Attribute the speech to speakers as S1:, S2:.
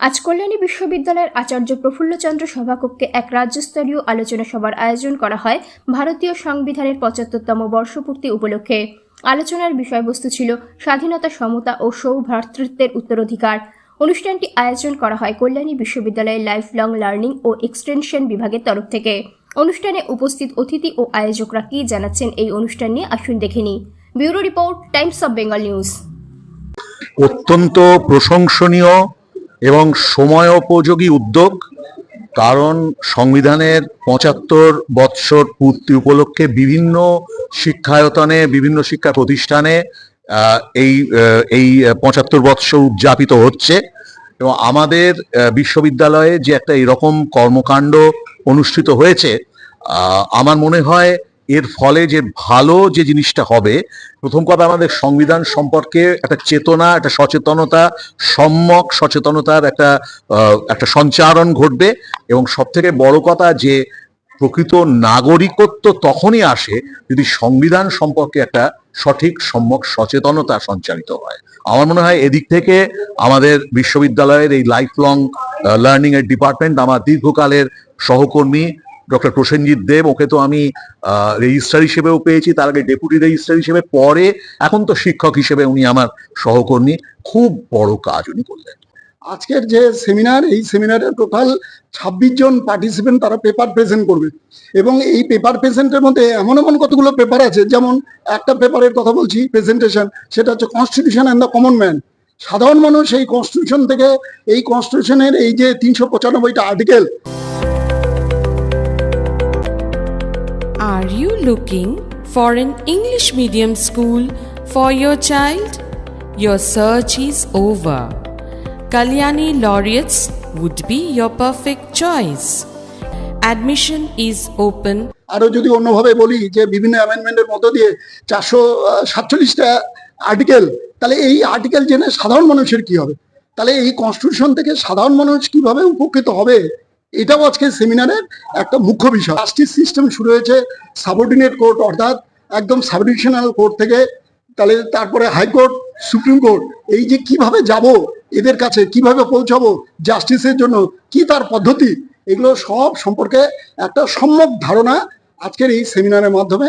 S1: আজ কল্যাণী বিশ্ববিদ্যালয়ের আচার্য প্রফুল্লচন্দ্র সভাকক্ষে এক রাজ্যস্তরীয় আলোচনা সভার আয়োজন করা হয় ভারতীয় সংবিধানের পঁচাত্তরতম বর্ষপূর্তি উপলক্ষে। আলোচনার বিষয়বস্তু ছিল স্বাধীনতা সমতা ও সৌভ্রাতৃত্বের উত্তরাধিকার। অনুষ্ঠানটি আয়োজন করা হয় কল্যাণী বিশ্ববিদ্যালয়ের লাইফ লং লার্নিং ও এক্সটেনশন বিভাগের তরফ থেকে। অনুষ্ঠানে উপস্থিত অতিথি ও আয়োজকরা কি জানাচ্ছেন এই অনুষ্ঠান নিয়ে আসুন দেখে নিই। Bureau report, Times of Bengal news.
S2: অত্যন্ত প্রশংসনীয় এবং সময়োপযোগী উদ্যোগ, কারণ সংবিধানের পঁচাত্তর বৎসর পূর্তি উপলক্ষে বিভিন্ন শিক্ষায়তনে, বিভিন্ন শিক্ষা প্রতিষ্ঠানে এই এই পঁচাত্তর বৎসর উদযাপিত হচ্ছে। এবং আমাদের বিশ্ববিদ্যালয়ে যে একটা এরকম কর্মকাণ্ড অনুষ্ঠিত হয়েছে আমার মনে হয় এর ফলে যে ভালো যে জিনিসটা হবে, প্রথম কথা আমাদের সংবিধান সম্পর্কে একটা চেতনা, একটা সচেতনতা, সম্যক সচেতনতার একটা একটা সঞ্চারণ ঘটবে এবং সব থেকে বড় কথা যে প্রকৃত নাগরিকত্ব তখনই আসে যদি সংবিধান সম্পর্কে একটা সঠিক, সম্যক সচেতনতা সঞ্চারিত হয়। আমার মনে হয় এদিক থেকে আমাদের বিশ্ববিদ্যালয়ের এই লাইফ লং লার্নিং এর ডিপার্টমেন্ট আমার দীর্ঘকালের সহকর্মী ডক্টর প্রসেনজিৎ দেব, ওকে তো আমি রেজিস্ট্রার হিসেবেও পেয়েছি, তার আগে ডেপুটি রেজিস্ট্রার হিসেবে, পরে এখন তো শিক্ষক হিসেবে উনি আমার সহকর্মী। খুব বড় কাজ উনি করলেন।
S3: আজকের যে সেমিনার, এই সেমিনারে টোটাল ছাব্বিশ জন পার্টিসিপেন্ট তারা পেপার প্রেজেন্ট করবে। এবং এই পেপার প্রেজেন্টের মধ্যে এমন এমন কতগুলো পেপার আছে, যেমন একটা পেপারের কথা বলছি প্রেজেন্টেশন সেটা হচ্ছে constitution and the common man সাধারণ মানুষ এই কনস্টিটিউশন থেকে, এই কনস্টিটিউশনের এই যে তিনশো পঁচানব্বইটা article
S4: Are you looking for an English medium school for your child? Your search is over. Kalyani Laureates would be your perfect choice. Admission is open
S3: আরও যদি অন্যভাবে বলি যে বিভিন্ন অ্যামেন্ডমেন্টের মধ্য দিয়ে চারশো সাতচল্লিশটা আর্টিকেল তাহলে এই আর্টিকেল জেনে সাধারণ মানুষের কি হবে তাহলে এই কনস্টিটিউশন থেকে সাধারণ মানুষ কীভাবে উপকৃত হবে এটাও আজকে সেমিনারের একটা মুখ্য বিষয়। জাস্টিস সিস্টেম শুরু হয়েছে সাবঅর্ডিনেট কোর্ট অর্থাৎ একদম সাবডিভিশনাল কোর্ট থেকে, তাহলে তারপরে হাইকোর্ট সুপ্রিম কোর্ট এই যে কীভাবে যাব, এদের কাছে কীভাবে পৌঁছাবো জাস্টিসের জন্য কি তার পদ্ধতি, এগুলো সব সম্পর্কে একটা সম্যক ধারণা আজকের এই সেমিনারের মাধ্যমে